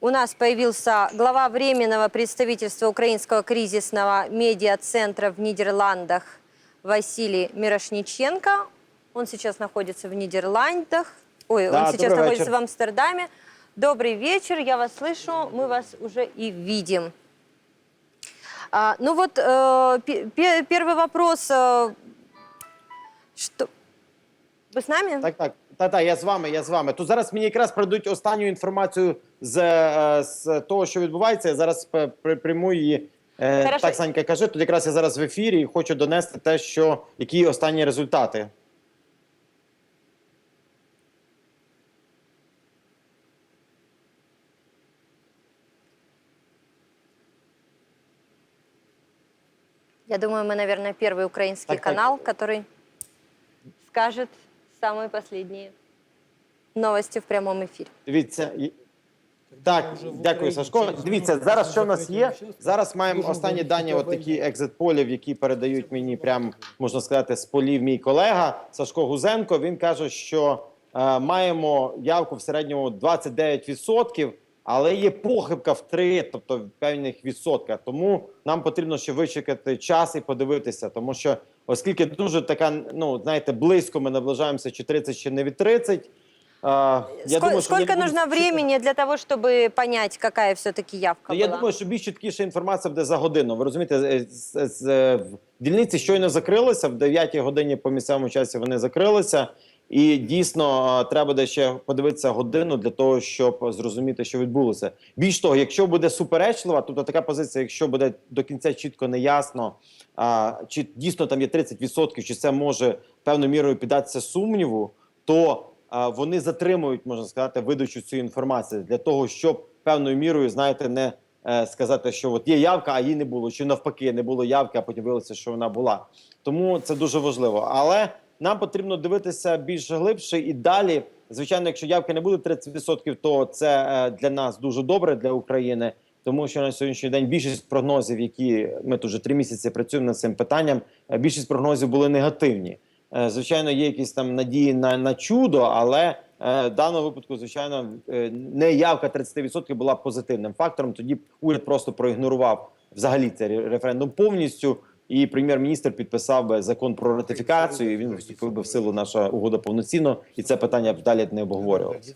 у нас появился глава Временного представительства Украинского кризисного медиа-центра в Нидерландах Василий Мирошниченко. Он сейчас находится в Нидерландах. Ой, Да, он сейчас находится вечер. в Амстердаме. Добрый вечер, я вас слышу, мы вас уже и видим. А, ну вот э, пе- пе- первый вопрос. э, что... Вы с нами? Так, так. Та, та, я з вами, я з вами. Тут зараз мені якраз придуть останню інформацію з, е, з того, що відбувається. Я зараз п- при- прийму її. Е, Хорошо. так, Санька, кажи. Тут якраз я зараз в ефірі і хочу донести те, що які останні результати. Я думаю, мы, наверное, первый украинский Так, так. канал, который скажет самые последние новости в прямом эфире. Дивіться. і- Так, дякую, Сашко. Дивіться, зараз що в нас є? Зараз маємо останні дані, от такі екзит-полів, які передають мені прям, можна сказати, з полів мій колега Сашко Гузенко. Він каже, що е, маємо явку в середньому 29%, але є похибка в 3, тобто в певних відсотках. Тому нам потрібно ще вичекати час і подивитися, тому що оскільки дуже така, ну знаєте, близько ми наближаємося, чи 30, чи не від 30. е, я думаю, що сколько нужно будуть- времени для того, щоб понять, яка все-таки явка Ну, я думаю, що більш чіткіша інформація буде за годину. Ви розумієте, з, з, з, в- дільниці щойно закрилися, в 9 годині по місцевому часі вони закрилися. І дійсно треба буде ще подивитися годину для того, щоб зрозуміти, що відбулося. Більш того, якщо буде суперечлива, тобто така позиція, якщо буде до кінця чітко неясно, а, чи дійсно там є 30%, чи це може певною мірою піддатися сумніву, то вони затримують, можна сказати, видачу цієї інформації для того, щоб певною мірою, знаєте, не е, сказати, що от є явка, а її не було, чи навпаки, не було явки, а потім виявилося, що вона була. Тому це дуже важливо. Але нам потрібно дивитися більш глибше і далі. Звичайно, якщо явки не буде 30%, то це е, для нас дуже добре для України. Тому що на сьогоднішній день більшість прогнозів, які ми тут вже три місяці працюємо над цим питанням, е, більшість прогнозів були негативні. Е, Звичайно, є якісь там надії на, на чудо, але в даному випадку, звичайно, е, не явка 30% була позитивним фактором. Тоді уряд просто проігнорував взагалі цей референдум повністю. І прем'єр-міністр підписав би закон про ратифікацію. і Він вступив би в силу наша угода повноцінно, і це питання б далі не обговорювалося.